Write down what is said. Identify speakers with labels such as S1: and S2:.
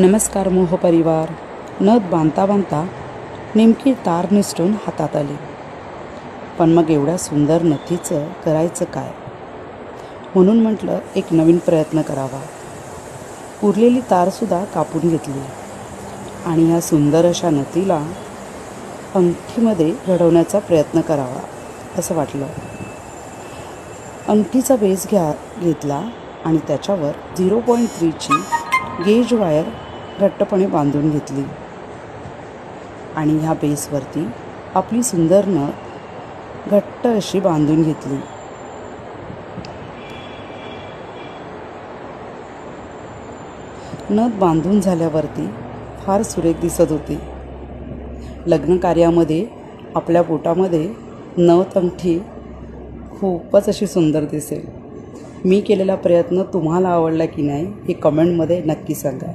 S1: नमस्कार मोह परिवार. नथ बांधता बांधता नेमकी तार निसटून हातात आली. पण मग एवढ्या सुंदर नथीचं करायचं काय? म्हणून म्हटलं एक नवीन प्रयत्न करावा. उरलेली तारसुद्धा कापून घेतली. आणि ह्या सुंदर अशा नथीला अंगठीमध्ये घडवण्याचा प्रयत्न करावा असं वाटलं. अंगठीचा बेस घ्या घेतला आणि त्याच्यावर झिरो पॉईंट थ्रीची गेज वायर घट्टपणे बांधून घेतली. आणि ह्या बेसवरती आपली सुंदर नथ घट्ट अशी बांधून घेतली. नथ बांधून झाल्यावरती फार सुरेख दिसत होती. लग्न कार्यामध्ये आपल्या पोटामध्ये नथ अंगठी खूपच अशी सुंदर दिसेल. मी केलेला प्रयत्न तुम्हाला आवडला की नाही हे कमेंटमध्ये नक्की सांगा.